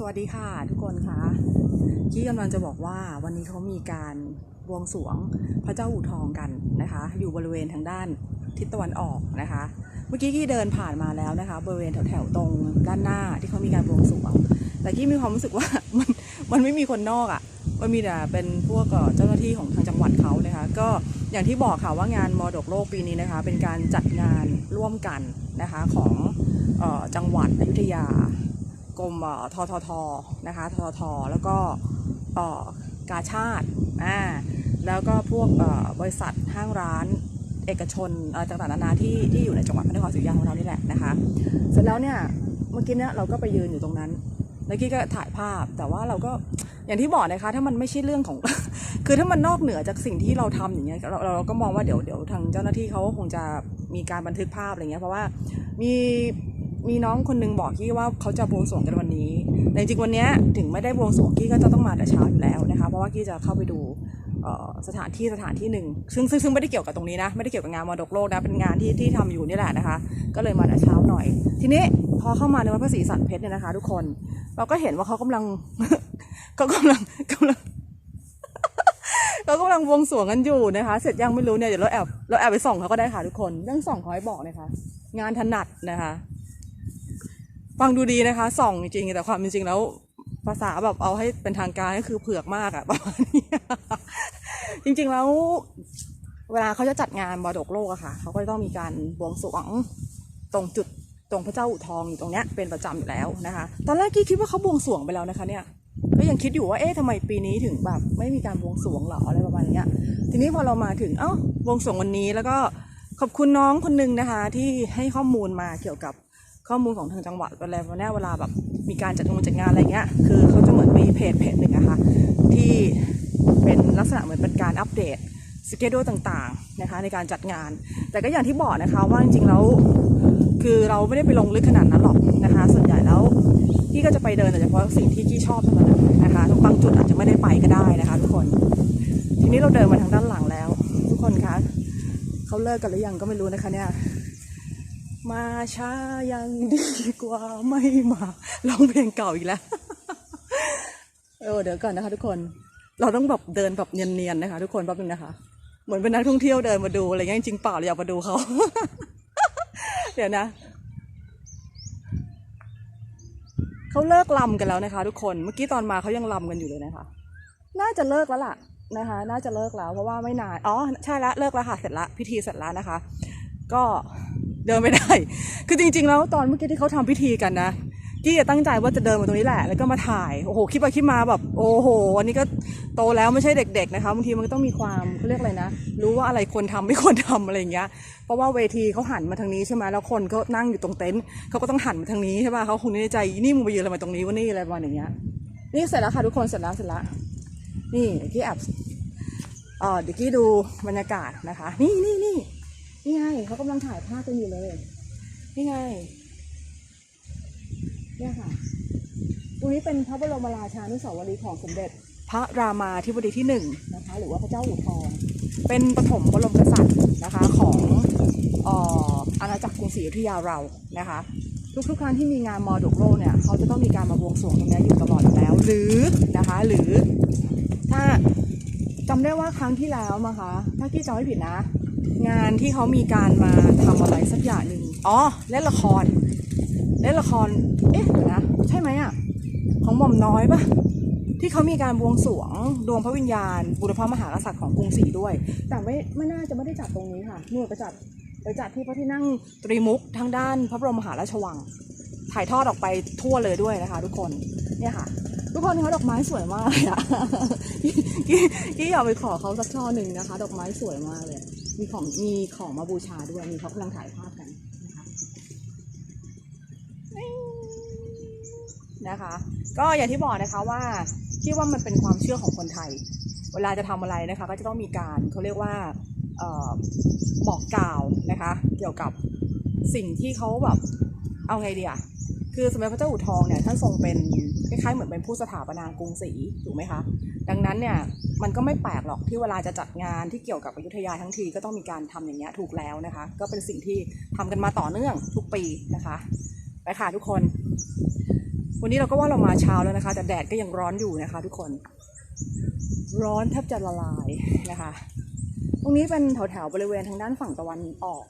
สวัสดีค่ะทุกคนคะกี้กำลังจะบอกว่าวันนี้เขามีการบวงสรวงพระเจ้าอู่ทองกันนะคะ อยู่บริเวณทางด้านทิศตะวันออกนะคะ เมื่อกี้กี้เดินผ่านมาแล้วนะคะ บริเวณแถวๆตรงด้านหน้าที่เขามีการบวงสรวง แต่กี้มีความรู้สึกว่ามันมันไม่มีคนนอกอะ่ะมันมีแต่เป็นพวกเจ้าหน้าที่ของทางจังหวัดเขานะคะ ก็อย่างที่บอกค่ะว่างานมรดกโลกปีนี้นะคะ เป็นการจัดงานร่วมกันนะคะของออจังหวัดอยุธยา กรมทททนะคะทททแล้วก็กาชาติอ่าแล้วก็พวกบริษัทห้างร้านเอกชนอะไรต่างๆนานาที่ที่อยู่ในจังหวัดพระนครศรีอยุธยาของเรานี่แหละนะคะเสร็จแล้วเนี่ยเมื่อกี้เนี่ยเราก็ไปยืนอยู่ตรงนั้นแล้วกี้ก็ถ่ายภาพแต่ว่าเราก็อย่างที่บอกนะคะถ้ามันไม่ใช่เรื่องของ คือถ้ามันนอกเหนือจากสิ่งที่เราทำอย่างเงี้ยเราเราก็มองว่าเดี๋ยวเดี๋ยวทางเจ้าหน้าที่เขาก็คงจะมีการบันทึกภาพอะไรเงี้ยเพราะว่ามี มีน้องคนนึงบอกกี้ว่าเขาจะบวงสรวงกันวันนี้แต่จริงวันนี้ถึงไม่ได้บวงสรวงกี้ก็จะต้องมาแต่เช้าอยู่แล้วนะคะเพราะว่ากี้จะเข้าไปดูสถานที่สถานที่หนึ่งซึ่งซึ่งซึ่งไม่ได้เกี่ยวกับตรงนี้นะไม่ได้เกี่ยวกับงานมรดกโลกนะเป็นงานที่ที่ทำอยู่นี่แหละนะคะ ก็เลยมาแต่เช้าหน่อย ทีนี้พอเข้ามาในวัดพระศรีสันเพชรเนี่ยนะคะ ทุกคนเราก็เห็นว่าเขากำลังเขากำลังกำลังเรากำลังวงสวงกันอยู่นะคะ เสร็จยังไม่รู้เนี่ยเดี๋ยวเราแอบเราแอบไปส่องเขาก็ได้ค่ะทุกคนเรื่องส่องขอให้บอกนะคะ งานถนัดนะคะ ฟังดูดีนะคะ ส่องจริงๆแต่ความจริงแล้วภาษาแบบเอาให้เป็นทางการก็คือเผือกมากอะประมาณนี้จริงๆแล้ว เวลาเขาจะจัดงานมรดกโลกอะค่ะเขาก็จะต้องมีการบวงสรวงตรงจุดตรงพระเจ้าอู่ทองอยู่ตรงเนี้ยเป็นประจำอยู่แล้วนะคะ ตอนแรกกี้คิดว่าเขาบวงสรวงไปแล้วนะคะ เนี่ย ก็ยังคิดอยู่ว่าเอ๊ะทำไมปีนี้ถึงแบบ ไม่มีการบวงสรวงหรออะไรประมาณเนี้ยทีนี้พอเรามาถึงเอ้าบวงสรวงวันนี้แล้วก็ขอบคุณน้องคนหนึงนะคะ ที่ให้ข้อมูลมาเกี่ยวกับ ข้อมูลของทางจังหวัดเวลาวันนี้เวลาแบบมีการจัดงานจัดงานอะไรเงี้ย คือเขาจะเหมือนมีเพจเพจหนึ่งอะค่ะที่เป็นลักษณะเหมือนเป็นการอัปเดตสเกดูต่างๆนะคะในการจัดงาน แต่ก็อย่างที่บอกนะคะว่าจริงๆแล้วคือเราไม่ได้ไปลงลึกขนาดนั้นหรอกนะคะ ส่วนใหญ่แล้วกี้ก็จะไปเดินแต่เฉพาะสิ่งที่กี้ชอบเท่านั้นนะคะบางจุดอาจจะไม่ได้ไปก็ได้นะคะทุกคน ทีนี้เราเดินมาทางด้านหลังแล้ว ทุกคนคะเขาเลิกกันหรือยังก็ไม่รู้นะคะเนี่ย มาช้ายังดีกว่าไม่มาร้องเพลงเก่าอีกแล้วเออเดี๋ยวก่อนนะคะ ทุกคนเราต้องแบบเดินแบบเนียนๆนะคะ ทุกคนแป๊บนึงนะคะ เหมือนเป็นนักท่องเที่ยวเดินมาดูอะไรเงี้ยจริงเปล่าเราอยากมาดูเขาเดี๋ยวนะเขาเลิกลำกันแล้วนะคะ ทุกคนเมื่อกี้ตอนมาเขายังลำกันอยู่เลยนะคะ น่าจะเลิกแล้วล่ะนะคะ น่าจะเลิกแล้วเพราะว่าไม่นานอ๋อใช่ละเลิกแล้วค่ะเสร็จละพิธีเสร็จแล้วนะคะ ก็ เดินไม่ได้ คือจริง ๆ แล้วตอนเมื่อกี้ที่เขาทำพิธีกันนะกี้ตั้งใจว่าจะเดินมาตรงนี้แหละ แล้วก็มาถ่าย โอ้โห คิดไปคิดมาแบบ โอ้โหวันนี้ก็โตแล้วไม่ใช่เด็ก ๆ นะคะ บางทีมันก็ต้องมีความเขาเรียกอะไรนะ รู้ว่าอะไรควรทำไม่ควรทำอะไรอย่างเงี้ย เพราะว่าเวทีเขาหันมาทางนี้ใช่ไหมแล้วคนก็นั่งอยู่ตรงเต็นท์เขาก็ต้องหันมาทางนี้ใช่ป่ะเขาคงนึกในใจ นี่มึงไปยืนอะไรมาตรงนี้วะนี่อะไรประมาณอย่างเงี้ย นี่เสร็จแล้วค่ะทุกคน เสร็จแล้ว เสร็จแล้ว นี่เดี๋ยวกี้แอบเออเดี๋ยวกี้ดูบรรยากาศนะคะ นี่นี่นี่ นี่ไงเขากำลังถ่ายภาพกันอยู่เลย นี่ไง เนี่ยค่ะ ตรงนี้เป็นพระบรมราชานุสาวรีย์ของสมเด็จ พระรามาธิบดีที่หนึ่งนะคะ หรือว่าพระเจ้าอู่ทอง เป็นปฐมบรมกษัตริย์นะคะของอออาณาจักรกรุงศรีอยุธยาเรานะคะ ทุกๆครั้งที่มีงานมรดกโลกเนี่ยเขาจะต้องมีการมาบวงสรวงตรงนี้อยู่ตลอดอยู่แล้ว หรือนะคะ หรือถ้าจำได้ว่าครั้งที่แล้วมั้งคะ ถ้าพี่จำไม่ผิดนะ งานที่เขามีการมาทำอะไรสักอย่างหนึ่งอ๋อเล่นละคร เล่นละคร เอ๊ะนะ ใช่ไหมอะ ของหม่อมน้อยปะที่เขามีการบวงสรวงดวงพระวิญญาณ บุรพมหากษัตริย์ของกรุงศรีด้วย แต่ไม่ไม่น่าจะไม่ได้จัดตรงนี้ค่ะนู่นไปจัดไปจัดที่พระที่นั่งตรีมุกทางด้านพระบรมมหาราชวัง ถ่ายทอดออกไปทั่วเลยด้วยนะคะ ทุกคนเนี่ยค่ะ ทุกคนคะดอกไม้สวยมากเลยอะกี้กี้อยากไปขอเขาสักช่อหนึ่งนะคะ ดอกไม้สวยมากเลย มีของมีของมาบูชาด้วยมีเขากำลังถ่ายภาพกันนะคะนะคะ ก็อย่างที่บอกนะคะว่าที่ว่ามันเป็นความเชื่อของคนไทย เวลาจะทำอะไรนะคะ ก็จะต้องมีการเขาเรียกว่าออบอกกล่าวนะคะ เกี่ยวกับสิ่งที่เขาแบบเอาไงดีอะ คือสมเด็จพระเจ้าอู่ทองเนี่ยท่านทรงเป็นคล้ายๆเหมือนเป็นผู้สถาปนากรุงศรีถูกไหมคะดังนั้นเนี่ยมันก็ไม่แปลกหรอกที่เวลาจะจัดงานที่เกี่ยวกับอยุธยาทั้งทีก็ต้องมีการทำอย่างเงี้ยถูกแล้วนะคะ ก็เป็นสิ่งที่ทำกันมาต่อเนื่องทุกปีนะคะไปค่ะทุกคนววันนี้เราก็ว่าเรามาเช้าแล้วนะคะ แต่แดดก็ยังร้อนอยู่นะคะ ทุกคน ร้อนแทบจะละลายนะคะตรงนี้เป็นแถวๆบริเวณทางด้านฝั่งตะวันออก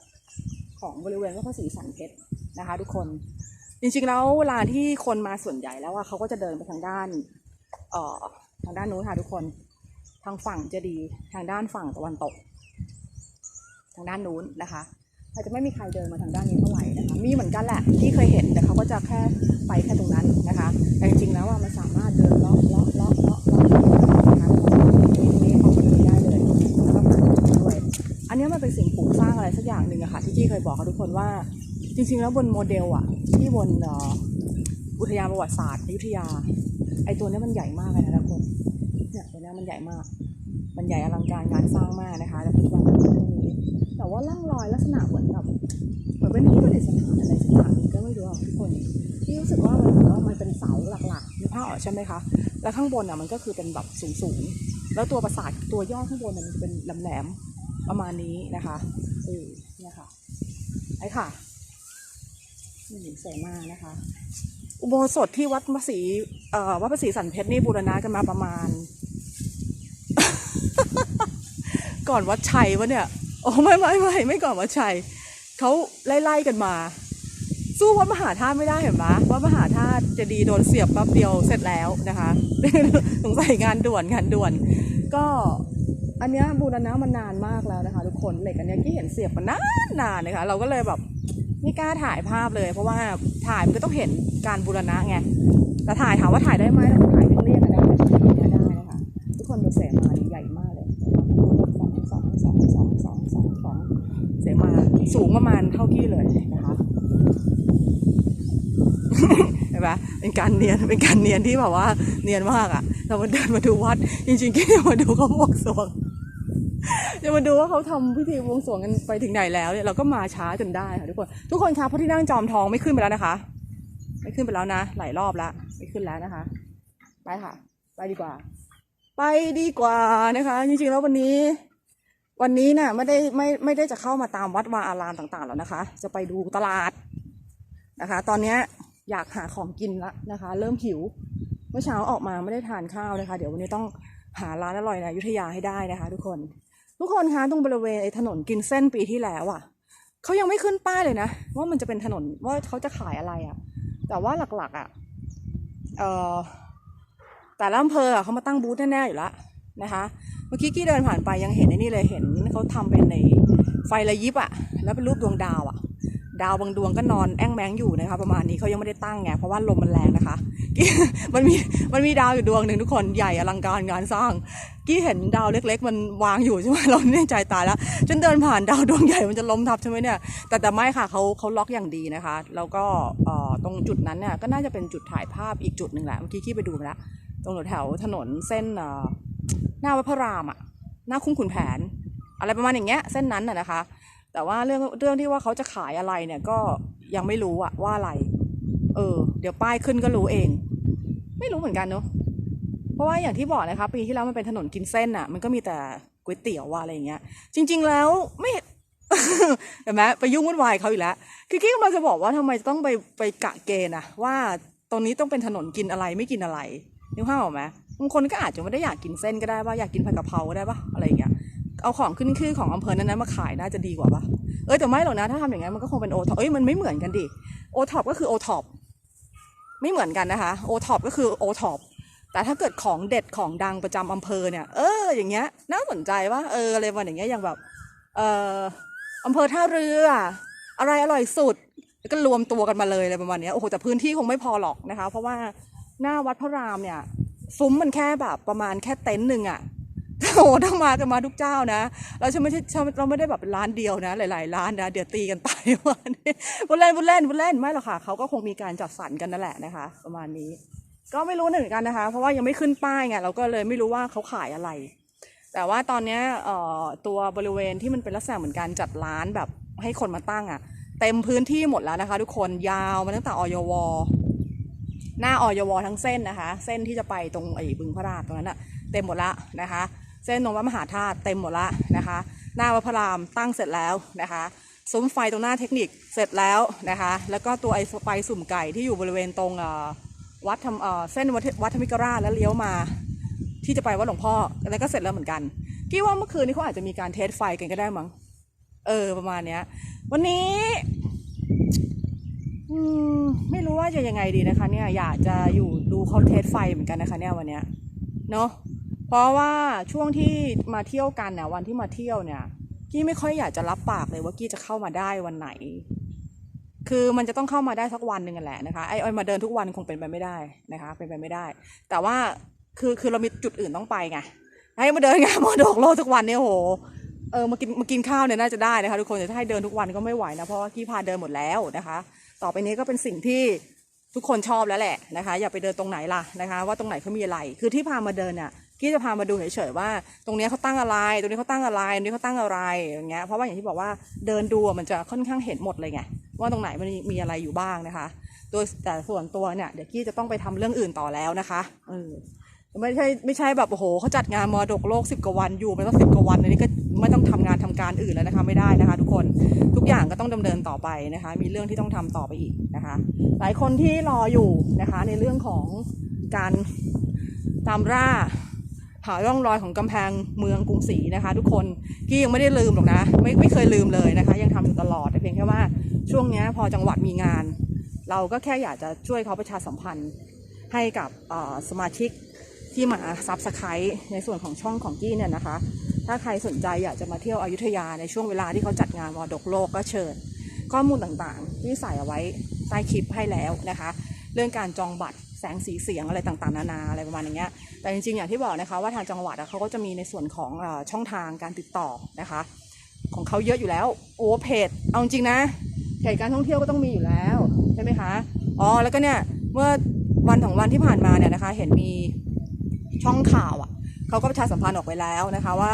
ของบริเวณวัดพระศรีสันเพชรนะคะ ทุกคน จริงๆแล้วเวลาที่คนมาส่วนใหญ่แล้วว่าเขาก็จะเดินไปทางด้านเอ่อทางด้านนู้นค่ะทุกคน ทางฝั่งจะดีทางด้านฝั่งตะวันตก ทางด้านนู้นนะคะอาจจะไม่มีใครเดินมาทางด้านนี้เท่าไหร่นะคะมีเหมือนกันแหละที่เคยเห็นแต่เขาก็จะแค่ไปแค่ตรงนั้นนะคะ แต่จริงๆแล้วว่ามันสามารถเดินเลาะเลาะเลาะเลาะเลาะนะคะนี้ออกไปได้เลยแล้วก็ผ่านตรงนี้ด้วยอันนี้มันเป็นสิ่งปลูกสร้างอะไรสักอย่างหนึ่งอะค่ะที่จี้เคยบอกกับทุกคนว่า จริงๆแล้วบนโมเดลอะที่บนอุทยานประวัติศาสตร์อยุธยา ไอตัวนี้มันใหญ่มากเลยนะทุกคนเนี่ยตัวนี้มันใหญ่มาก มันใหญ่อลังการงานสร้างมากนะคะแล้วปัจจุบันก็เป็นตรงนี้ แต่ว่าร่องรอยลักษณะเหมือนกับเหมือนเป็นที่ประดิษฐานอะไรสักอย่างนึงก็ไม่รู้อะทุกคนที่รู้สึกว่ามันเหมือนว่ามันเป็นเสาหลักๆนึกภาพออกใช่ไหมคะแล้วข้างบนอะมันก็คือเป็นแบบสูงๆแล้วตัวปราสาทตัวยอดข้างบนมันจะเป็นแหลมๆประมาณนี้นะคะเออเนี่ยค่ะไอ้ค่ะ นี่สวยมากนะคะ อุโบสถที่วัดพระศรีเอ่อวัดพระศรีสันเพชรนี่บูรณะกันมาประมาณ ก่อนวัดชัยวะเนี่ยโอ้ไม่ไม่ไม่ไม่ก่อนวัดชัยเขาไล่ไล่กันมา สู้วัดมหาธาตุไม่ได้เห็นไหมวัดมหาธาตุจะดีโดนเสียบแป๊บเดียวเสร็จแล้วนะคะสงสัยงานด่วนงานด่วน ก็อันเนี้ยบูรณะมานานมากแล้วนะคะ ทุกคนเหล็กอันเนี้ยที่เห็นเสียบมานานนานนะคะ เราก็เลยแบบ ไม่กล้าถ่ายภาพเลย เพราะว่าถ่ายมันก็ต้องเห็นการบูรณะไงแต่ถ่ายถามว่าถ่ายได้ไหมเราถ่ายเรียกๆกันได้แต่ถ่ายอย่างเงี้ยได้นะคะทุกคนดูเสมาใหญ่มากเลยสองสองสองสองสองสองสองเสมาสูงประมาณเท่ากี้เลยนะคะเห็นปะเป็นการเนียนเป็นการเนียนที่แบบว่าเนียนมากอะเรามาเดินมาดูวัดจริงๆแค่มาดูเขาบวงสรวง จะมาดูว่าเขาทำพิธีบวงสรวงกันไปถึงไหนแล้วเนี่ยเราก็มาช้าจนได้ค่ะทุกคน ทุกคนคะพระที่นั่งจอมทองไม่ขึ้นไปแล้วนะคะ ไม่ขึ้นไปแล้วนะหลายรอบแล้วไม่ขึ้นแล้วนะคะ ไปค่ะ ไปดีกว่า ไปดีกว่านะคะ จริงๆแล้ววันนี้ วันนี้น่ะไม่ได้ไม่ไม่ได้จะเข้ามาตามวัดวาอารามต่าง ๆ แล้วนะคะ จะไปดูตลาดนะคะ ตอนเนี้ยอยากหาของกินละนะคะ เริ่มหิว เมื่อเช้าออกมาไม่ได้ทานข้าวนะคะ เดี๋ยววันนี้ต้องหาร้านอร่อยในอยุธยาให้ได้นะคะ ทุกคน ทุกคนคะตรงบริเวณไอ้ถนนกินเส้นปีที่แล้วอะเขายังไม่ขึ้นป้ายเลยนะ ว่ามันจะเป็นถนนว่าเขาจะขายอะไรอะ แต่ว่าหลักๆอะเอ่อแต่ละอำเภออะเขามาตั้งบูธแน่ๆอยู่แล้วนะคะ เมื่อกี้กี้เดินผ่านไปยังเห็นไอ้นี่เลยเห็นเขาทำเป็นในไฟระยิบอะ แล้วเป็นรูปดวงดาวอะ ดาวบางดวงก็นอนแอ่งแมงอยู่นะคะ ประมาณนี้เขายังไม่ได้ตั้งไงเพราะว่าลมมันแรงนะคะกี้มันมีมันมีดาวอยู่ดวงหนึ่งทุกคนใหญ่อลังการงานสร้างกี้เห็นดาวเล็ก ๆ มันวางอยู่ใช่ไหมเราเนี่ยใจตายแล้วจนเดินผ่านดาวดวงใหญ่มันจะล้มทับใช่ไหมเนี่ยแต่แต่ไม่ค่ะเขาเขาล็อกอย่างดีนะคะ แล้วก็ตรงจุดนั้นเนี่ยก็น่าจะเป็นจุดถ่ายภาพอีกจุดหนึ่งแหละเมื่อกี้กี้ไปดูมาแล้วตรงแถวถนนเส้นหน้าวัดพระรามอะหน้าคุ้งขุนแผน อะไรประมาณอย่างเงี้ยเส้นนั้นน่ะนะคะ แต่ว่าเรื่องเรื่องที่ว่าเขาจะขายอะไรเนี่ยก็ยังไม่รู้อะว่าอะไร เออ เดี๋ยวป้ายขึ้นก็รู้เอง ไม่รู้เหมือนกันเนาะเพราะว่าอย่างที่บอกนะคะปีที่แล้วมันเป็นถนนกินเส้นอะมันก็มีแต่ก๋วยเตี๋ยวว่าอะไรอย่างเงี้ย จริง ๆ แล้วไม่เห็นไหมไปยุ่งวุ่นวายเขาอีกแล้วคือกี้กำลังจะบอกว่าทำไมต้องไปไปกะเกณฑ์อะว่าตรงนี้ต้องเป็นถนนกินอะไรไม่กินอะไรนึกภาพออกไหมบางคนก็อาจจะไม่ได้อยากกินเส้นก็ได้ว่าอยากกินผัดกะเพราก็ได้ปะอะไรอย่างเงี้ย เอาของขึ้นชื่อของอำเภอนั้นๆมาขายน่าจะดีกว่าปะเออแต่ไม่หรอกนะถ้าทำอย่างนั้นมันก็คงเป็นโอท็อปเอ้ยมันไม่เหมือนกันดิโอท็อปก็คือโอท็อปไม่เหมือนกันนะคะโอท็อปก็คือโอท็อปแต่ถ้าเกิดของเด็ดของดังประจำอำเภอเนี่ยเอออย่างเงี้ยน่าสนใจว่าเอออะไรวันอย่างเงี้ยอย่างแบบเอ่ออำเภอท่าเรืออะไรอร่อยสุดแล้วก็รวมตัวกันมาเลยอะไรประมาณเนี้ยโอ้โหแต่พื้นที่คงไม่พอหรอกนะคะ เพราะว่าหน้าวัดพระรามเนี่ยซุ้มมันแค่แบบประมาณแค่เต็นท์หนึ่งอะ โอ้โหต้องมากันมาทุกเจ้านะ เราไม่ใช่เราไม่ได้แบบเป็นร้านเดียวนะ หลาย ๆ ร้านนะ เดี๋ยวตีกันตายวันนี้บุญเล่นบุญเล่นบุญเล่นไม่หรอกค่ะเขาก็คงมีการจัดสรรกันนั่นแหละนะคะ ประมาณนี้ ก็ไม่รู้เหมือนกันนะคะ เพราะว่ายังไม่ขึ้นป้ายไงเราก็เลยไม่รู้ว่าเขาขายอะไร แต่ว่าตอนนี้เอ่อตัวบริเวณที่มันเป็นลักษณะเหมือนการจัดร้านแบบให้คนมาตั้งอะ่ะ เต็มพื้นที่หมดแล้วนะคะ ทุกคนยาวมาตั้งแต่ออยวหน้าออยวทั้งเส้นนะคะ เส้นที่จะไปตรงไอ้บึงพระราชตรงนั้นอะเต็มหมดละนะคะ เส้นตรงวัดมหาธาตุเต็มหมดละนะคะ หน้าวัดพระรามตั้งเสร็จแล้วนะคะซุ้มไฟตรงหน้าเทคนิคเสร็จแล้วนะคะ แล้วก็ตัวไอ้ไฟสุ่มไก่ที่อยู่บริเวณตรงวัดทำเส้นวัดวัดธรรมิกราชแล้วเลี้ยวมา ที่จะไปวัดหลวงพ่อแล้วก็เสร็จแล้วเหมือนกันกี้ว่าเมื่อคืนนี้เขาอาจจะมีการเทสไฟกันก็ได้มั้งเออประมาณเนี้ย วันนี้อืมไม่รู้ว่าจะยังไงดีนะคะ เนี่ยอยากจะอยู่ดูเขาเทสไฟเหมือนกันนะคะ เนี่ยวันเนี้ยเนาะ เพราะว่าช่วงที่มาเที่ยวกันเนี่ยวันที่มาเที่ยวเนี่ย กี้ไม่ค่อยอยากจะรับปากเลยว่ากี้จะเข้ามาได้วันไหน คือมันจะต้องเข้ามาได้สักวันหนึ่งกันแหละนะคะไอ้ไอ้มาเดินทุกวันคงเป็นไปไม่ได้นะคะ เป็นไปไม่ได้ แต่ว่าคือคือเรามีจุดอื่นต้องไปไงให้มาเดินงานมอดกโลกทุกวันเนี่ยโหเออมากินมากินข้าวเนี่ยน่าจะได้นะคะทุกคนแต่ถ้าให้เดินทุกวันก็ไม่ไหวนะเพราะว่ากี้พาเดินหมดแล้วนะคะ ต่อไปนี้ก็เป็นสิ่งที่ทุกคนชอบแล้วแหละนะคะ อย่าไปเดินตรงไหนล่ะนะคะ ว่าตรงไหนเขามีอะไร คือที่พามาเดินเนี่ย กี้จะพามาดูเฉยๆว่า ตรงเนี้ยเขาตั้งอะไร ตรงนี้เขาตั้งอะไร ตรงนี้เขาตั้งอะไรอย่างเงี้ย เพราะว่าอย่างที่บอกว่าเดินดูมันจะค่อนข้างเห็นหมดเลยไงว่าตรงไหนมันมีอะไรอยู่บ้างนะคะ โดยแต่ส่วนตัวเนี่ยเดี๋ยวกี้จะต้องไปทำเรื่องอื่นต่อแล้วนะคะเออไม่ใช่ไม่ใช่แบบโอ้โหเขาจัดงานมรดกโลกสิบกว่าวันอยู่ไปต้องสิบกว่าวันอันนี้ก็ไม่ต้องทำงานทำการอื่นแล้วนะคะไม่ได้นะคะ ทุกคนทุกอย่างก็ต้องดำเนินต่อไปนะคะ มีเรื่องที่ต้องทำต่อไปอีกนะคะ หลายคนที่รออยู่นะคะในเรื่องของการตามร่า หาร่องรอยของกำแพงเมืองกรุงศรีนะคะ ทุกคนกี้ยังไม่ได้ลืมหรอกนะ ไม่ไม่เคยลืมเลยนะคะ ยังทำอยู่ตลอดแต่เพียงแค่ว่าช่วงนี้พอจังหวัดมีงาน เราก็แค่อยากจะช่วยเขาประชาสัมพันธ์ให้กับสมาชิกที่มาซับสไครต์ในส่วนของช่องของกี้เนี่ยนะคะ ถ้าใครสนใจอยากจะมาเที่ยวอยุธยาในช่วงเวลาที่เขาจัดงานมรดกโลกก็เชิญ ข้อมูลต่างๆ ที่ใส่เอาไว้ใต้คลิปให้แล้วนะคะ เรื่องการจองบัตร แสงสีเสียงอะไรต่างๆ นานาอะไรประมาณอย่างเงี้ยแต่จริงๆอย่างที่บอกนะคะว่าทางจังหวัดเขาก็จะมีในส่วนของช่องทางการติดต่อนะคะ ของเขาเยอะอยู่แล้วโอ้เพจเอาจริงนะเพจการท่องเที่ยวก็ต้องมีอยู่แล้วใช่ไหมคะอ๋อแล้วก็เนี่ยเมื่อวันสองวันที่ผ่านมาเนี่ยนะคะเห็นมีช่องข่าวอะเขาก็ประชาสัมพันธ์ออกไปแล้วนะคะว่า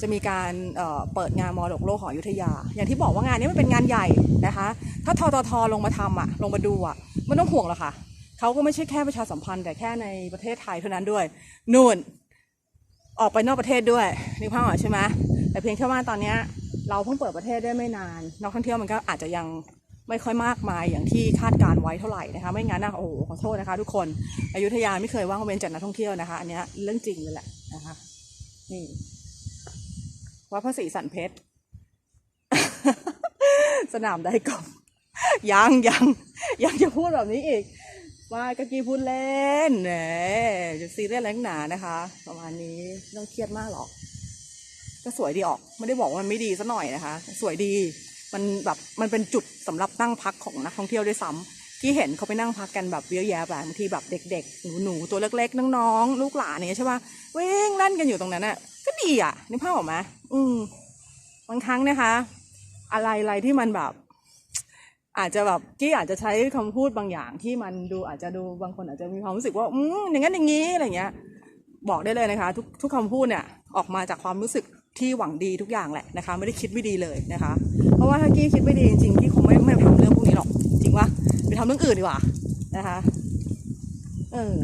จะมีการเเปิดงานมรดกโลกของอยุธยา อย่างที่บอกว่างานนี้มันเป็นงานใหญ่นะคะ ถ้าทททลงมาทำอะลงมาดูอะไม่ต้องห่วงหรอกค่ะ เขาก็ไม่ใช่แค่ประชาสัมพันธ์แต่แค่ในประเทศไทยเท่านั้นด้วย นู่น ออกไปนอกประเทศด้วยนึกภาพออกใช่ไหมแต่เพียงแค่ว่าตอนนี้เราเพิ่งเปิดประเทศได้ไม่นาน นักท่องเที่ยวมันก็อาจจะยังไม่ค่อยมากมายอย่างที่คาดการไว้เท่าไหร่นะคะ ไม่งั้นนะโอ้โหขอโทษนะคะ ทุกคนอยุธยาไม่เคยว่างเว้นจากนักท่องเที่ยวนะคะ อันนี้เรื่องจริงเลยแหละนะคะนี่วัดพระศรีสันเพชรสนามได้กอล์ฟยังยังยังจะพูดแบบนี้อีก ว่าก็กี้พูดเล่นแหมจะซีเรียสแรงหนานะคะ ประมาณนี้ไม่ต้องเครียดมากหรอก ก็สวยดีออก ไม่ได้บอกว่ามันไม่ดีซะหน่อยนะคะ สวยดีมันแบบมันเป็นจุดสำหรับนั่งพักของนักท่องเที่ยวด้วยซ้ำที่เห็นเขาไปนั่งพักกันแบบเยอะแยะแบบบางทีแบบเด็กๆ หนูๆ ตัวเล็กๆ น้องๆ ลูกหลานเนี่ยใช่ป่ะวิ่งเล่นกันอยู่ตรงนั้นอะ ก็ดีอะนึกภาพออกไหมอืมบางครั้งนะคะ อะไรอะไรที่มันแบบ อาจจะแบบกี้อาจจะใช้คำพูดบางอย่างที่มันดูอาจจะดูบางคนอาจจะมีความรู้สึกว่าอืมอย่างนั้นอย่างนี้อะไรเงี้ย บอกได้เลยนะคะ ทุกทุกคำพูดเนี่ยออกมาจากความรู้สึกที่หวังดีทุกอย่างแหละนะคะ ไม่ได้คิดไม่ดีเลยนะคะ เพราะว่าถ้ากี้คิดไม่ดีจริงๆกี้คงไม่ไม่ทำเรื่องพวกนี้หรอกจริงวะไปทำเรื่องอื่นดีกว่านะคะเออ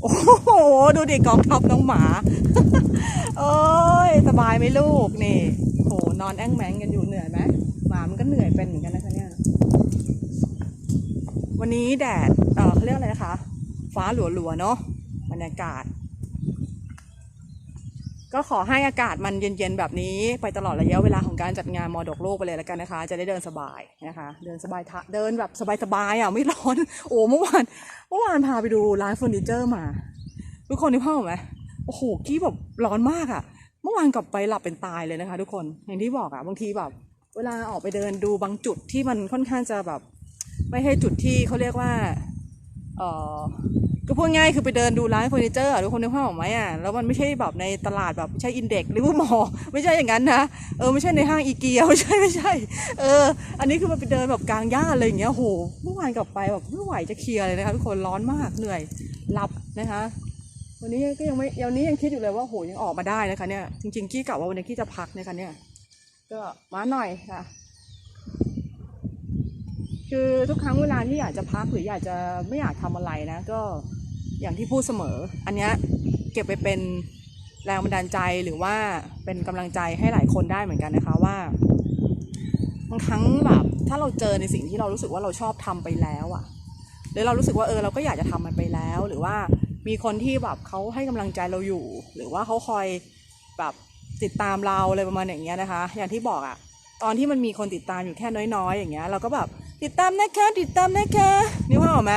โอ้โหดูดิกองทัพน้องหมา โอ้ยสบายไหมลูกนี่โหนอนแอ้งแมงกันอยู่เหนื่อยไหม หมามันก็เหนื่อยเป็นเหมือนกันนะคะเนี่ย วันนี้แดดเออเขาเรียกอะไรนะคะ ฟ้าหลัวๆเนาะบรรยากาศ ก็ขอให้อากาศมันเย็นๆแบบนี้ ไปตลอดระยะเวลาของการจัดงานมอดกโลกไปเลยแล้วกันนะคะ จะได้เดินสบายนะคะ เดินสบายทะเดินแบบสบายๆอะไม่ร้อน โอ้เมื่อวานเมื่อวานพาไปดูร้านเฟอร์นิเจอร์มา ทุกคนนึกภาพออไหมโอ้โหกี้แบบร้อนมากอะเมื่อวานกลับไปหลับเป็นตายเลยนะคะ ทุกคนอย่างที่บอกอะบางทีแบบ เวลาออกไปเดินดูบางจุดที่มันค่อนข้างจะแบบ ไม่ใช่จุดที่เขาเรียกว่าเออก็พูดง่ายคือไปเดินดูร้านเฟอร์นิเจอร์ทุกคนนึกภาพออกไหมอะแล้วมันไม่ใช่แบบในตลาดแบบไม่ใช่อินเด็กหรือว่ามอไม่ใช่อย่างนั้นนะเออไม่ใช่ในห้างอีเกียไม่ใช่ไม่ใช่ เออ อันนี้คือมันไปเดินแบบกลางหญ้าอะไรอย่างเงี้ยโหเมื่อวานกลับไปแบบไม่ไหวจะเคลียร์เลยนะคะทุกคนร้อนมากเหนื่อยหลับนะคะ วันนี้ก็ยังไม่วันนี้ยังคิดอยู่เลยว่าโหยังออกมาได้นะคะเนี่ยจริงๆกี้กะว่าวันนี้กี้จะพักนะคะเนี่ย ก็มาหน่อยค่ะ คือทุกครั้งเวลาที่อยากจะพักหรืออยากจะไม่อยากทำอะไรนะ ก็อย่างที่พูดเสมอ อันเนี้ยเก็บไปเป็นแรงบันดาลใจหรือว่าเป็นกำลังใจให้หลายคนได้เหมือนกันนะคะว่าบางครั้งแบบถ้าเราเจอในสิ่งที่เรารู้สึกว่าเราชอบทำไปแล้วอะหรือเรารู้สึกว่าเออเราก็อยากจะทำมันไปแล้ว หรือว่ามีคนที่แบบเขาให้กำลังใจเราอยู่ หรือว่าเขาคอยแบบ ติดตามเราอะไรประมาณอย่างเงี้ยนะคะ อย่างที่บอกอะตอนที่มันมีคนติดตามอยู่แค่น้อยๆ อย่างเงี้ยเราก็แบบติดตามนะคะติดตามนะคะนี่ว่าออกไหม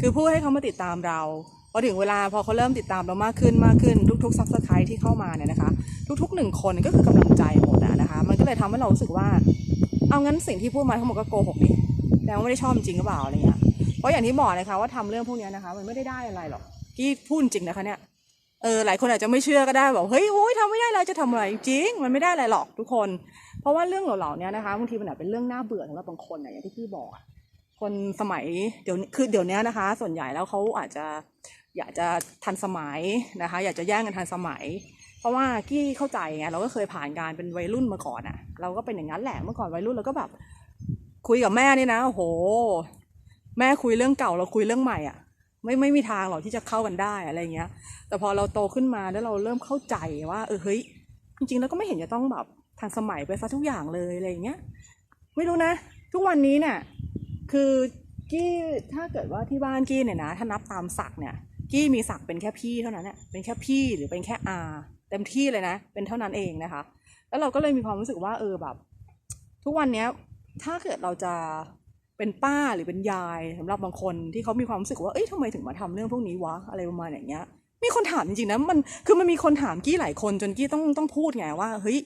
คือพูดให้เขามาติดตามเราพอถึงเวลาพอเขาเริ่มติดตามเรามากขึ้นมากขึ้นทุกๆซับสไครต์ที่เข้ามาเนี่ยนะคะ ทุกๆหนึ่งคนก็คือกำลังใจหมดนะคะ มันก็เลยทำให้เรารู้สึกว่า เอางั้นสิ่งที่พูดมาทั้งหมดก็โกหกดิแต่ว่าไม่ได้ชอบจริงหรือเปล่าอะไรเงี้ยเพราะอย่างที่บอกนะคะว่าทำเรื่องพวกเนี้ยนะคะ มันไม่ได้ได้อะไรหรอกกี้พูดจริงนะคะเนี่ย เออหลายคนอาจจะไม่เชื่อก็ได้บอกเฮ้ยโอ้ยทำไม่ได้เราจะทำอะไรจริง มันไม่ได้อะไรหรอกทุกคน เพราะว่าเรื่องเหล่าๆเนี้ยนะคะบางทีมันอาจเป็นเรื่องน่าเบื่อสำหรับบางคนอย่างที่พี่บอกคนสมัยเดี๋ยวคือเดี๋ยวนี้นะคะ ส่วนใหญ่แล้วเขาอาจจะอยากจะทันสมัยนะคะ อยากจะแย่งกันทันสมัย เพราะว่ากี้เข้าใจไงเราก็เคยผ่านการเป็นวัยรุ่นมาก่อนอะเราก็เป็นอย่างนั้นแหละเมื่อก่อนวัยรุ่นเราก็แบบ คุยกับแม่นี่นะโอ้โห แม่คุยเรื่องเก่าเราคุยเรื่องใหม่อะ ไม่ไม่มีทางหรอกที่จะเข้ากันได้อะไรเงี้ย แต่พอเราโตขึ้นมาแล้วเราเริ่มเข้าใจว่า เออเฮ้ยจริงๆแล้วก็ไม่เห็นจะต้องแบบทันสมัยไปซะทุกอย่างเลยอะไรเงี้ยไม่รู้นะทุกวันนี้เนี่ยคือกี้ถ้าเกิดว่าที่บ้านกี้เนี่ยนะถ้านับตามศักดิ์เนี่ยกี้มีศักดิ์เป็นแค่พี่เท่านั้นเนี่ยเป็นแค่พี่หรือเป็นแค่อาเต็มที่เลยนะ เป็นเท่านั้นเองนะคะ แล้วเราก็เลยมีความรู้สึกว่าเออแบบ ทุกวันเนี้ยถ้าเกิดเราจะ เป็นป้าหรือเป็นยายสำหรับบางคนที่เขามีความรู้สึกว่าเอ้ยทำไมถึงมาทำเรื่องพวกนี้วะอะไรประมาณอย่างเงี้ยมีคนถามจริงๆนะมันคือมันมีคนถามกี้หลายคนจนกี้ต้องต้องพูดไงว่าเฮ้ย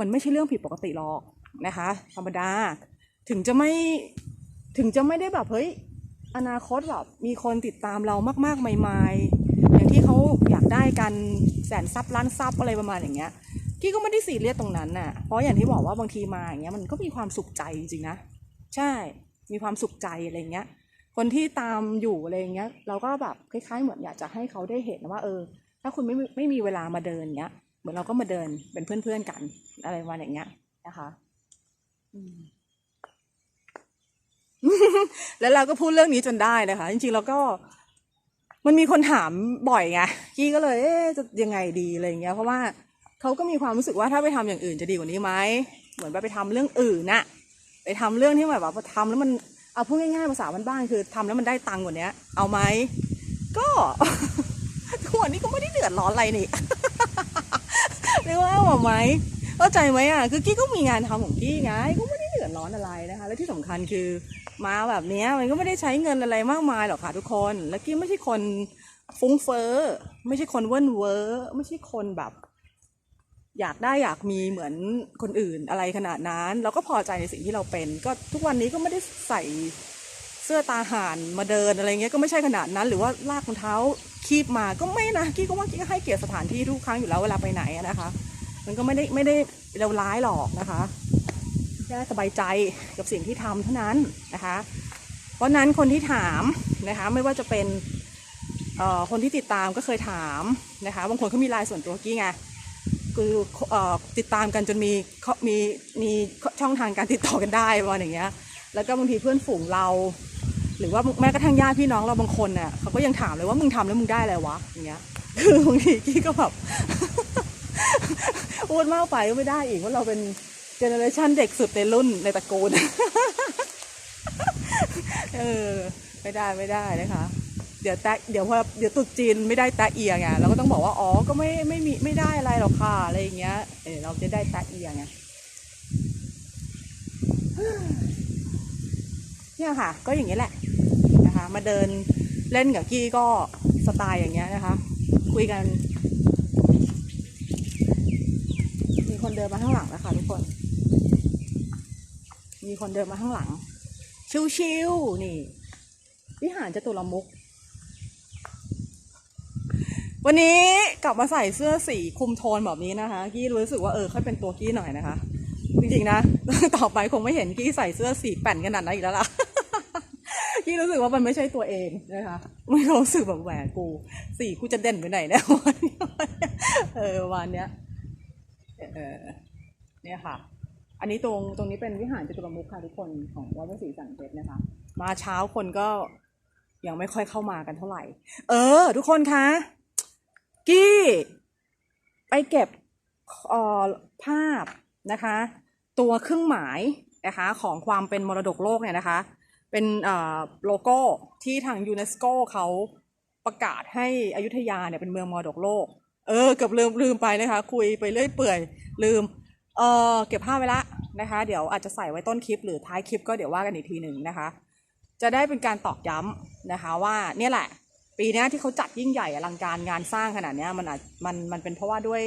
มันไม่ใช่เรื่องผิดปกติหรอกนะคะ ธรรมดา ถึงจะไม่ถึงจะไม่ได้แบบเฮ้ยอนาคตแบบมีคนติดตามเรามากๆใหม่ๆอย่างที่เขาอยากได้กันแสนซับล้านซับอะไรประมาณอย่างเงี้ยกี้ก็ไม่ได้ซีเรียสตรงนั้นน่ะเพราะอย่างที่บอกว่าบางทีมาอย่างเงี้ยมันก็มีความสุขใจจริงๆนะ ใช่ มีความสุขใจอะไรเงี้ย คนที่ตามอยู่อะไรเงี้ย เราก็แบบคล้ายๆเหมือนอยากจะให้เขาได้เห็นว่าเออ ถ้าคุณไม่ไม่มีเวลามาเดินเงี้ย เหมือนเราก็มาเดินเป็นเพื่อนๆกันอะไรประมาณอย่างเงี้ยนะคะแล้วเราก็พูดเรื่องนี้จนได้เลยค่ะจริงๆเราก็มันมีคนถามบ่อยไงกี้ก็เลยเอ๊จะยังไงดีอะไรเงี้ย เพราะว่าเขาก็มีความรู้สึกว่าถ้าไปทำอย่างอื่นจะดีกว่านี้ไหมเหมือนไปไปทำเรื่องอื่นน่ะ ไปทำเรื่องที่แบบว่าทำแล้วมันเอาพูดง่ายๆภาษาบ้านๆคือทำแล้วมันได้ตังค์กว่านี้เอาไหมก็ทุกวันนี้ก็ไม่ได้เดือดร้อนอะไรนี่เรียกว่าเอาไหมเข้าใจไหมอะคือกี้ก็มีงานทำของกี้ไงก็ไม่ได้เดือดร้อนอะไรนะคะ และที่สำคัญคือมาแบบนี้มันก็ไม่ได้ใช้เงินอะไรมากมายหรอกค่ะทุกคน และกี้ไม่ใช่คนฟุ้งเฟ้อไม่ใช่คนเว่นเว้อไม่ใช่คนแบบ อยากได้อยากมีเหมือนคนอื่นอะไรขนาดนั้น เราก็พอใจในสิ่งที่เราเป็น ก็ทุกวันนี้ก็ไม่ได้ใส่เสื้อตาห่านมาเดินอะไรเงี้ยก็ไม่ใช่ขนาดนั้น หรือว่าลากรองเท้าคีบมาก็ไม่นะกี้ก็ว่ากี้ก็ให้เกียรติสถานที่ทุกครั้งอยู่แล้วเวลาไปไหนนะคะ มันก็ไม่ได้ไม่ได้เลวร้ายหรอกนะคะแค่สบายใจกับสิ่งที่ทำเท่านั้นนะคะ เพราะฉะนั้นคนที่ถามนะคะไม่ว่าจะเป็นเอ่อคนที่ติดตามก็เคยถามนะคะบางคนเขามีไลน์ส่วนตัวกี้ไง คือติดตามกันจนมีมีมีช่องทางการติดต่อกันได้ประมาณอย่างเงี้ย แล้วก็บางทีเพื่อนฝูงเรา หรือว่าแม้กระทั่งญาติพี่น้องเราบางคนเนี่ยเขาก็ยังถามเลยว่ามึงทำแล้วมึงได้อะไรวะอย่างเงี้ย คือบางทีกี้ก็แบบพูดมากไปก็ไม่ได้อีกว่าเราเป็นเจเนอเรชันเด็กสุดในรุ่นในตระกูล เออ ไม่ได้ไม่ได้นะคะ เดี๋ยวแตะเดี๋ยวพอเดี๋ยวตุ๊จีนไม่ได้แตะเอียไงเราก็ต้องบอกว่าอ๋อก็ไม่ไม่มีไม่ได้อะไรหรอกค่ะอะไรอย่างเงี้ยเออเราจะได้แตะเอียไงเนี่ยค่ะ ก็อย่างนี้ยแหละนะคะ มาเดินเล่นกับกี้ก็สไตล์อย่างเงี้ยนะคะ คุยกัน มีคนเดินมาข้างหลังแล้วค่ะทุกคน มีคนเดินมาข้างหลัง ชิวๆนี่ วิหารจตุรมุก วันนี้กลับมาใส่เสื้อสีคุมโทนแบบนี้นะคะ กี้รู้สึกว่าเออค่อยเป็นตัวกี้หน่อยนะคะ จริงๆนะ ต่อไปคงไม่เห็นกี้ใส่เสื้อสีแป่นขนาดนั้นอีกแล้วล่ะกี้รู้สึกว่ามันไม่ใช่ตัวเองนะคะไม่รู้สึกแบบแหวกกู สีกูจะเด่นไปไหนเนี่ยวันนี้เออวันเนี้ยเออเนี่ยค่ะ อันนี้ตรงตรงนี้เป็นวิหารจตุรมุขค่ะทุกคนของวัดพระศรีสันเพชรนะคะ มาเช้าคนก็ยังไม่ค่อยเข้ามากันเท่าไหร่ เออ ทุกคนคะ กี้ ไปเก็บเอ่อภาพนะคะ ตัวเครื่องหมายนะคะของความเป็นมรดกโลกเนี่ยนะคะ เป็นเอ่อโลโก้ที่ทางยูเนสโกเขาประกาศให้อยุธยาเนี่ยเป็นเมืองมรดกโลก เออ เกือบลืมลืมไปนะคะ คุยไปเรื่อยเปื่อยลืม เออเก็บภาพไว้ละนะคะ เดี๋ยวอาจจะใส่ไว้ต้นคลิปหรือท้ายคลิปก็เดี๋ยวว่ากันอีกทีหนึ่งนะคะ จะได้เป็นการตอกย้ำนะคะว่าเนี่ยแหละ ปีนี้ที่เขาจัดยิ่งใหญ่อลังการงานสร้างขนาดนี้มันอาจมันมันเป็นเพราะว่าด้วย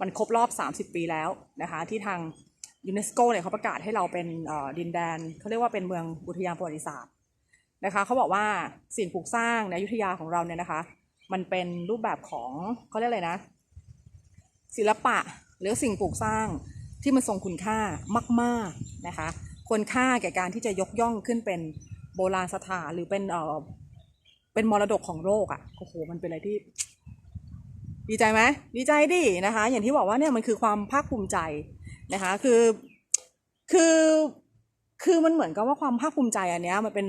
มันครบรอบ 30 ปีแล้วนะคะ ที่ทางยูเนสโกเนี่ยเขาประกาศให้เราเป็นดินแดนเขาเรียกว่าเป็นเมืองอุทยานประวัติศาสตร์นะคะเขาบอกว่าสิ่งปลูกสร้างในอยุธยาของเราเนี่ยนะคะ มันเป็นรูปแบบของเขาเรียกอะไรนะ ศิลปะหรือสิ่งปลูกสร้างที่มันทรงคุณค่ามากๆนะคะควรค่าแก่การที่จะยกย่องขึ้นเป็นโบราณสถานหรือเป็น เป็นมรดกของโลกอะ่ะโอ้โหมันเป็นอะไรที่ ดีใจไหมดีใจดินะคะ อย่างที่บอกว่าเนี่ยมันคือความภาคภูมิใจนะคะ คือคือคือมันเหมือนกับว่าความภาคภูมิใจอันเนี้ยมันเป็น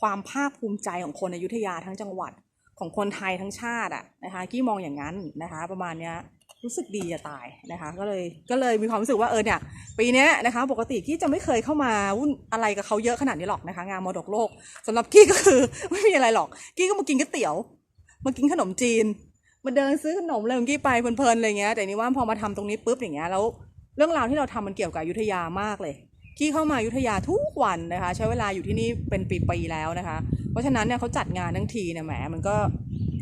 ความภาคภูมิใจของคนอยุธยาทั้งจังหวัดของคนไทยทั้งชาติอะนะคะกี้มองอย่างนั้นนะคะ ประมาณเนี้ย รู้สึกดีจะตายนะคะ ก็เลยก็เลยมีความรู้สึกว่าเออเนี่ยปีนี้นะคะ ปกติกี้จะไม่เคยเข้ามาวุ่นอะไรกับเขาเยอะขนาดนี้หรอกนะคะ งานมรดกโลกสำหรับกี้ก็คือไม่มีอะไรหรอก กี้ก็มากินก๋วยเตี๋ยว มากินขนมจีน มาเดินซื้อขนมอะไรของกี้ไปเพลินๆอะไรเงี้ยแต่นี่ว่าพอมาทำตรงนี้ปุ๊บอย่างเงี้ยแล้ว เรื่องราวที่เราทำมันเกี่ยวกับยุทธยามากเลยกี้เข้ามายุทธยาทุกวันนะคะ ใช้เวลาอยู่ที่นี่เป็นปีๆแล้วนะคะ เพราะฉะนั้นเนี่ยเขาจัดงานทั้งทีเนี่ยแหมมันก็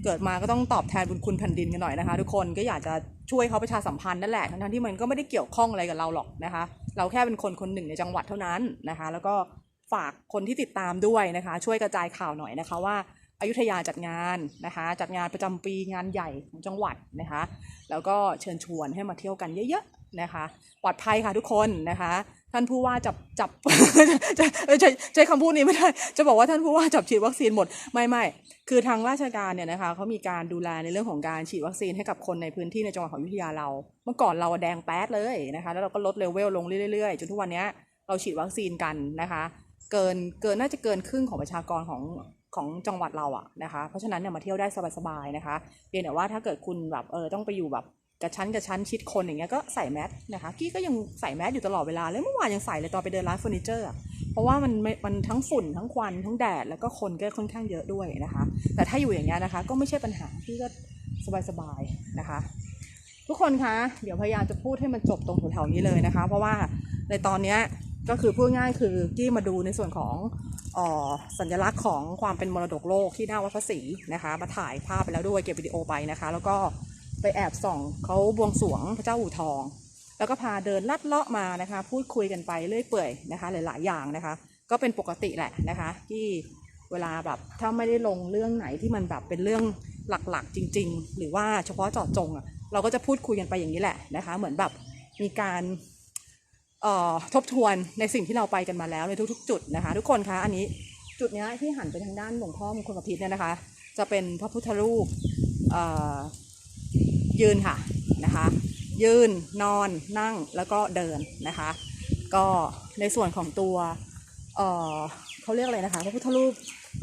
เกิดมาก็ต้องตอบแทนบุญคุณแผ่นดินกันหน่อยนะคะ ทุกคนก็อยากจะช่วยเขาประชาสัมพันธ์นั่นแหละทั้งๆที่มันก็ไม่ได้เกี่ยวข้องอะไรกับเราหรอกนะคะ เราแค่เป็นคนคนหนึ่งในจังหวัดเท่านั้นนะคะ แล้วก็ฝากคนที่ติดตามด้วยนะคะ ช่วยกระจายข่าวหน่อยนะคะว่าอายุทยาจัดงานนะคะ จัดงานประจำปีงานใหญ่ของจังหวัดนะคะ แล้วก็เชิญชวนให้มาเที่ยวกันเยอะๆนะคะ ปลอดภัยค่ะทุกคนนะคะ ท่านผู้ว่าจับจับใช้ใช้คำพูดนี้ไม่ได้ จะบอกว่าท่านผู้ว่าจับฉีดวัคซีนหมด ไม่ไม่คือทางราชการเนี่ยนะคะเขามีการดูแลในเรื่องของการฉีดวัคซีนให้กับคนในพื้นที่ในจังหวัดของยุธยาเรา เมื่อก่อนเราแดงแป๊ดเลยนะคะแล้วเราก็ลดเลเวลลงเรื่อยๆจนทุกวันนี้เราฉีดวัคซีนกันนะคะ เกินเกินน่าจะเกินครึ่งของประชากรของของจังหวัดเราอะนะคะ เพราะฉะนั้นเนี่ยมาเที่ยวได้สบายๆนะคะเพียงแต่ว่าถ้าเกิดคุณแบบเออต้องไปอยู่แบบ กระชั้นกระชั้นชิดคนอย่างเงี้ยก็ใส่แมสนะคะกี้ก็ยังใส่แมสอยู่ตลอดเวลาเลยเมื่อวานยังใส่เลยตอนไปเดินร้านเฟอร์นิเจอร์เพราะว่ามันมันทั้งฝุ่นทั้งควันทั้งแดดแล้วก็คนก็ค่อนข้างเยอะด้วยนะคะ แต่ถ้าอยู่อย่างเงี้ยนะคะ ก็ไม่ใช่ปัญหาพี่ก็สบายๆนะคะ ทุกคนคะเดี๋ยวพยายามจะพูดให้มันจบตรงแถวๆนี้เลยนะคะ เพราะว่าในตอนเนี้ยก็คือพูดง่ายคือกี้มาดูในส่วนของออสัญลักษณ์ของความเป็นมรดกโลกที่หน้าวัดพระศรีนะคะ มาถ่ายภาพไปแล้วด้วยเก็บวิดีโอไปนะคะ แล้วก็ ไปแอบส่องเขาบวงสรวงพระเจ้าอู่ทอง แล้วก็พาเดินลัดเลาะมานะคะ พูดคุยกันไปเรื่อยเปื่อยนะคะ หลาย ๆ อย่างนะคะ ก็เป็นปกติแหละนะคะ ที่เวลาแบบถ้าไม่ได้ลงเรื่องไหนที่มันแบบเป็นเรื่องหลักๆ จริง ๆ หรือว่าเฉพาะเจาะจงอะเราก็จะพูดคุยกันไปอย่างนี้แหละนะคะ เหมือนแบบมีการทบทวนในสิ่งที่เราไปกันมาแล้วในทุก ๆ จุดนะคะ ทุกคนคะอันนี้จุดเนี้ยที่หันไปทางด้านหลวงพ่อมงคลกพิษเนี่ยนะคะ จะเป็นพระพุทธรูปอ่อ ยืนค่ะนะคะ ยืนนอนนั่งแล้วก็เดินนะคะ ก็ในส่วนของตัวเออเขาเรียกอะไรนะคะพระพุทธรูป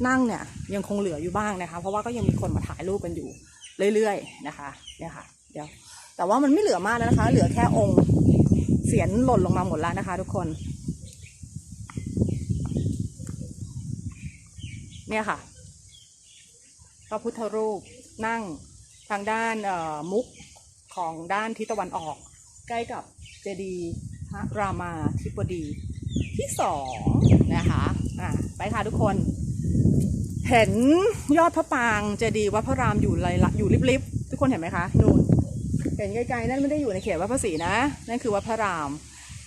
นั่งเนี่ยยังคงเหลืออยู่บ้างนะคะ เพราะว่าก็ยังมีคนมาถ่ายรูปกันอยู่เรื่อยๆนะคะเนี่ยค่ะเดี๋ยวแต่ว่ามันไม่เหลือมากแล้วนะคะ เหลือแค่องค์เสียนหล่นลงมาหมดแล้วนะคะ ทุกคน เนี่ยค่ะพระพุทธรูปนั่ง ทางด้านมุกของด้านทิศตะวันออก ใกล้กับเจดีย์พระรามาธิบดีที่สองนะคะอะไปค่ะทุกคน เห็นยอดพระปางเจดีย์วัดพระรามอยู่ไรละอยู่ริบๆทุกคนเห็นไหมคะนู่นเห็นไกลๆนั่นไม่ได้อยู่ในเขตวัดพระศรีนะ นั่นคือวัดพระราม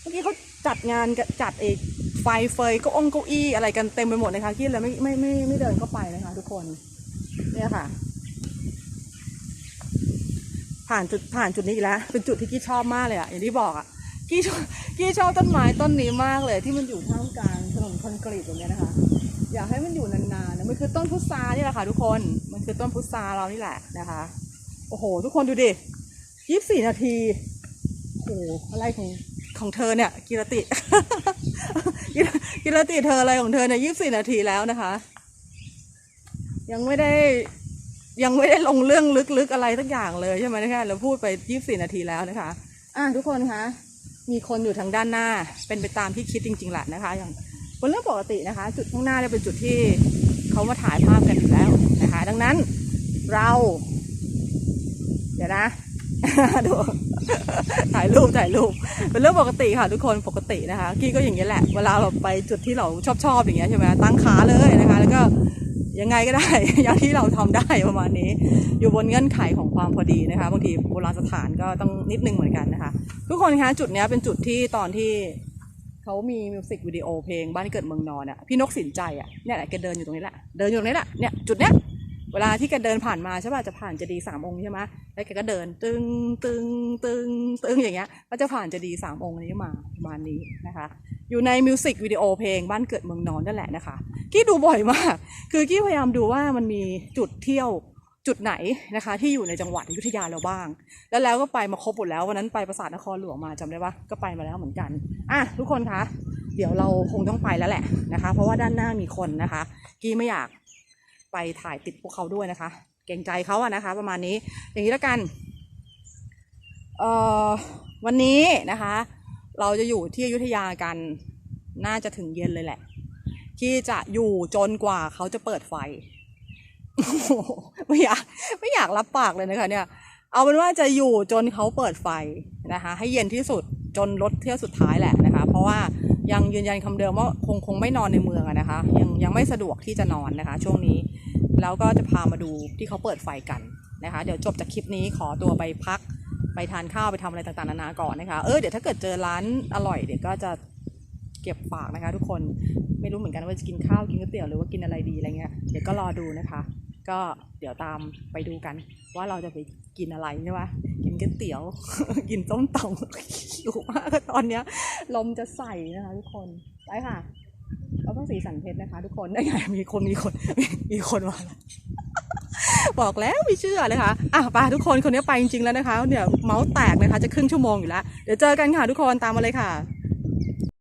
เมื่อกี้เขาจัดงานจัดเอกไฟเฟยก็องเก้าอี้อะไรกันเต็มไปหมดนะคะที่เลยไม่ไม่ไม่ไม่เดินเข้าไปนะคะ ทุกคนเนี่ยค่ะ ผ่านจุดผ่านจุดนี้อีกแล้วเป็นจุดที่กี้ชอบมากเลยอะอย่างที่บอกอะกี้ชอบกี้ชอบต้นไม้ต้นนี้มากเลย ที่มันอยู่ท่ามกลางถนนคอนกรีตอย่างเงี้นะคะ อยากให้มันอยู่นานๆนะมันคือต้นพุทรานี่แหละค่ะทุกคนมันคือต้นพุทราเรานี่แหละนะคะโอ้โห ทุกคนดูดิยี่สิบสี่นาทีโอ้โหอะไรของของเธอเนี่ยกิรติกิรกิรติเธออะไรของเธอเนี่ยยี่สิบสี่นาทีแล้วนะคะ ยังไม่ได้ ยังไม่ได้ลงเรื่องลึกๆอะไรสักอย่างเลยใช่ไหมนะคะเราพูดไปยี่สิบสี่นาทีแล้วนะคะ อะทุกคนคะมีคนอยู่ทางด้านหน้า เป็นไปตามที่คิดจริงๆแหละนะคะ อย่างเป็นเรื่องปกตินะคะ จุดข้างหน้าเนี่ยเป็นจุดที่เขามาถ่ายภาพกันอยู่แล้วนะคะ ดังนั้นเรา เดี๋ยวนะดูถ่ายรูปถ่ายรูปเป็นเรื่องปกติค่ะ ทุกคนปกตินะคะกี้ก็อย่างนี้ยแหละ เวลาเราไปจุดที่เราชอบชอบๆอย่างเงี้ยใช่ไหมตั้งขาเลยนะคะ แล้วก็ ยังไงก็ได้ อย่างที่เราทำได้ประมาณนี้ อยู่บนเงื่อนไขของความพอดีนะคะบางทีโบราณสถานก็ต้องนิดนึงเหมือนกันนะคะ ทุกคนคะจุดนี้เป็นจุดที่ตอนที่เขามีมิวสิกวิดีโอเพลงบ้านเกิดเมืองนอนอะพี่นกสินใจอะเนี่ยแหละแกเดินอยู่ตรงนี้แหละเดินอยู่ตรงนี้แหละเนี่ยจุดเนี้ยเวลาที่แกเดินผ่านมาใช่ป่ะจะผ่านเจดีสามองค์ใช่ไหมแล้วแกก็เดินตึงตึงตึงตึงอย่างเงี้ย ก็จะผ่านเจดีสามองค์นี้มาประมาณนี้นะคะ อยู่ในมิวสิกวิดีโอเพลงบ้านเกิดเมืองนอนนั่นแหละนะคะกี้ดูบ่อยมาก คือกี้พยายามดูว่ามันมีจุดเที่ยวจุดไหนนะคะ ที่อยู่ในจังหวัดอยุธยาเราบ้าง แล้วแล้วก็ไปมาครบหมดแล้ววันนั้นไปปราสาทนครหลวงมาจำได้ปะก็ไปมาแล้วเหมือนกันอะทุกคนคะเดี๋ยวเราคงต้องไปแล้วแหละนะคะ เพราะว่าด้านหน้ามีคนนะคะ กี้ไม่อยากไปถ่ายติดพวกเขาด้วยนะคะ เกรงใจเขาอะนะคะ ประมาณนี้อย่างนี้แล้วกันเอ่อวันนี้นะคะ เราจะอยู่ที่อยุธยากัน น่าจะถึงเย็นเลยแหละ ที่จะอยู่จนกว่าเขาจะเปิดไฟไม่อยากไม่อยากรับปากเลยนะคะเนี่ย เอาเป็นว่าจะอยู่จนเขาเปิดไฟนะคะ ให้เย็นที่สุดจนรถเที่ยวสุดท้ายแหละนะคะ เพราะว่ายังยืนยันคำเดิมว่าคงคงไม่นอนในเมืองนะคะ ยังยังไม่สะดวกที่จะนอนนะคะ ช่วงนี้แล้วก็จะพามาดูที่เขาเปิดไฟกันนะคะ เดี๋ยวจบจากคลิปนี้ขอตัวไปพัก ไปทานข้าวไปทำอะไรต่างๆนานาก่อนนะคะ เออเดี๋ยวถ้าเกิดเจอร้านอร่อยเดี๋ยวก็จะเก็บฝากนะคะ ทุกคนไม่รู้เหมือนกันว่าจะกินข้าวกินก๋วยเตี๋ยวหรือว่ากินอะไรดีอะไรเงี้ยเดี๋ยวก็รอดูนะคะ ก็เดี๋ยวตามไปดูกัน ว่าเราจะไปกินอะไรใช่ไหมกินก๋วยเตี๋ยว กินต้มตำหิวมากตอนเนี้ยลมจะใส่นะคะ ทุกคนไปค่ะ เราต้องสีสันเพชรนะคะ ทุกคนได้ไงมีคนมีคนมีคนมาบอกแล้วไม่เชื่อเลยค่ะอะไปทุกคนคนนี้ไปจริงๆแล้วนะคะ เนี่ยเมาส์แตกนะคะ จะครึ่งชั่วโมงอยู่แล้ว เดี๋ยวเจอกันค่ะทุกคนตามมาเลยค่ะ